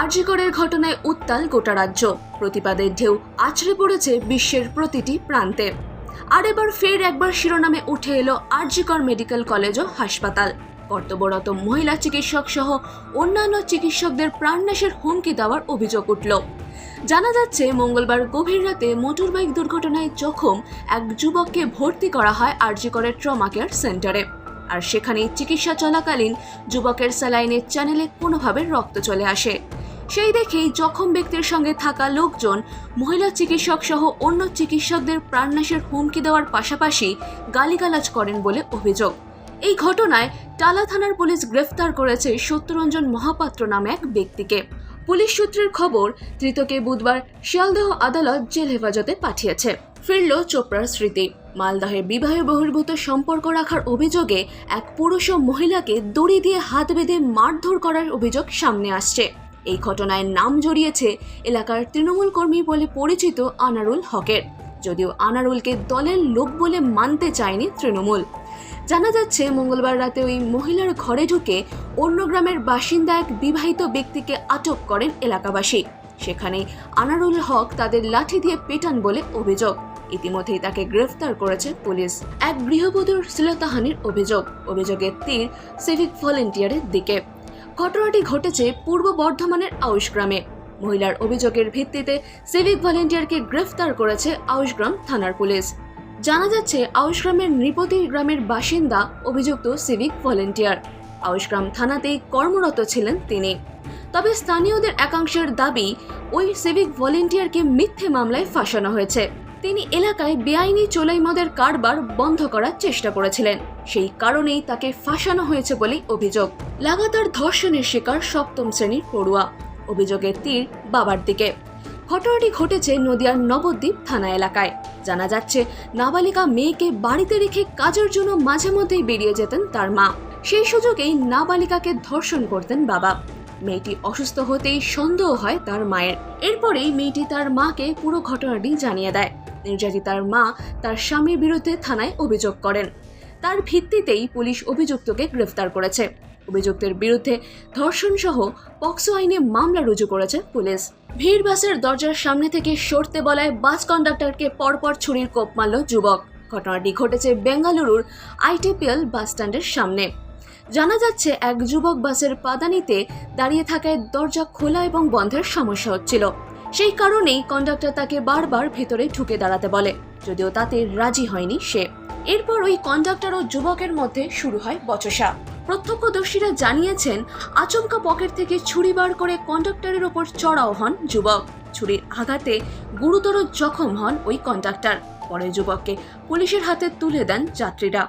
আরজিকরের ঘটনায় উত্তাল গোটা রাজ্য। প্রতিবাদের ঢেউ আছড়ে পড়েছে বিশ্বের প্রতিটি প্রান্তে। আর এবার ফের একবার শিরোনামে উঠে এলো আরজিকর মেডিকেল কলেজ ও হাসপাতাল। কর্তব্যরত মহিলা চিকিৎসক সহ অন্যান্য চিকিৎসকদের প্রাণনাশের হুমকি দেওয়ার অভিযোগ উঠল। জানা যাচ্ছে, মঙ্গলবার গভীর রাতে মোটরবাইক দুর্ঘটনায় জখম এক যুবককে ভর্তি করা হয় আরজিকরের ট্রমা কেয়ার সেন্টারে। আর সেখানেই চিকিৎসা চলাকালীন যুবকের স্যালাইনের চ্যানেলে কোনোভাবে রক্ত চলে আসে। সেই দেখেই জখম ব্যক্তির সঙ্গে থাকা লোকজন, মহিলা চিকিৎসক সহ অন্য চিকিৎসকদের প্রাণনাশের হুমকি দেওয়ার পাশাপাশি গালিগালাজ করেন বলে অভিযোগ। এই ঘটনায় টালা থানার পুলিশ গ্রেফতার করেছে সত্যরঞ্জন মহাপাত্র নামে এক ব্যক্তিকে। পুলিশ সূত্রের খবর, ধৃতকে বুধবার শিয়ালদহ আদালত জেল হেফাজতে পাঠিয়েছে। ফিরল চোপড়ার স্মৃতি। মালদহে বিবাহ বহির্ভূত সম্পর্ক রাখার অভিযোগে এক পুরুষ ও মহিলাকে দড়ি দিয়ে হাত বেঁধে মারধর করার অভিযোগ সামনে আসছে। এই ঘটনায় নাম জড়িয়েছে এলাকার তৃণমূল কর্মী বলে পরিচিত আনারুল হকের। যদিও আনারুলকে দলের লোক বলে মানতে চায়নি তৃণমূল। জানা যাচ্ছে, মঙ্গলবার রাতে ওই মহিলার ঘরে ঢুকে অন্য গ্রামের বাসিন্দা এক বিবাহিত ব্যক্তিকে আটক করেন এলাকাবাসী। সেখানে আনারুল হক তাদের লাঠি দিয়ে পেটান বলে অভিযোগ। ইতিমধ্যেই তাকে গ্রেফতার করেছে পুলিশ। এক গৃহবধূর শ্লীলতাহানির অভিযোগ। অভিযোগের তীর সিভিক ভলেন্টিয়ারের দিকে। ঘটনাটি ঘটেছে পূর্ব বর্ধমানের আউশ গ্রামে। মহিলার অভিযোগের ভিত্তিতে সিভিক ভলেন্টিয়ারকে গ্রেফতার করেছে আউশগ্রাম থানার পুলিশ। জানা যাচ্ছে আউশগ্রামের নৃপতি গ্রামের বাসিন্দা অভিযুক্ত সিভিক ভলেন্টিয়ার। আউশগ্রাম থানাতেই কর্মরত ছিলেন তিনি। তবে স্থানীয়দের একাংশের দাবি, ওই সিভিক ভলেন্টিয়ারকে মিথ্যে মামলায় ফাঁসানো হয়েছে। তিনি এলাকায় বেআইনি চোলাই মদের কারবার বন্ধ করার চেষ্টা করেছিলেন। সেই কারণেই তাকে ফাঁসানো হয়েছে বলেই অভিযোগ। লাগাতার ধর্ষণের শিকার সপ্তম শ্রেণির পড়ুয়া। অভিযোগের তীর বাবার দিকে। ঘটনাটি ঘটেছে নদিয়ার নবদ্বীপ থানা এলাকায়। জানা যাচ্ছে, নাবালিকা মেয়েকে বাড়িতে রেখে কাজের জন্য মাঝে মধ্যেই বেরিয়ে যেতেন তার মা। সেই সুযোগেই নাবালিকাকে ধর্ষণ করতেন বাবা। মেয়েটি অসুস্থ হতেই সন্দেহ হয় তার মায়ের। এরপরেই মেয়েটি তার মাকে পুরো ঘটনাটি জানিয়ে দেয়। নির্যাতিতার মা তার স্বামীর বিরুদ্ধে থানায় অভিযোগ করেন। তার ভিত্তিতেই পুলিশ অভিযুক্তকে গ্রেফতার করেছে। অভিযুক্তের বিরুদ্ধে ধর্ষণ সহ পক্সো আইনে মামলা রুজু করেছে পুলিশ। ভিড় বাসের দরজার সামনে থেকে সরতে বলায় বাস কন্ডাক্টরকে পরপর ছুরির কোপ মারল যুবক। ঘটনাটি ঘটেছে বেঙ্গালুরুর আইটিপিএল বাস স্ট্যান্ডের সামনে। জানা যাচ্ছে, এক যুবক বাসের পাদানিতে দাঁড়িয়ে থাকায় দরজা খোলা এবং বন্ধের সমস্যা হচ্ছিল। সেই কারণেই কন্ডাক্টর তাকে বারবার ভেতরে ঢুকে দাঁড়াতে বলে, যদিও তাতে রাজি হয়নি সে। এরপর ওই কন্ডাক্টর ও যুবকের মধ্যে শুরু হয় বচসা। প্রত্যক্ষদর্শীরা জানিয়েছেন, আচমকা পকেট থেকে ছুরি বার করে কন্ডাক্টরের ওপর চড়াও হন যুবক। ছুরির আঘাতে গুরুতর জখম হন ওই কন্ডাক্টর পরে যুবককে পুলিশের হাতে তুলে দেন যাত্রীরা।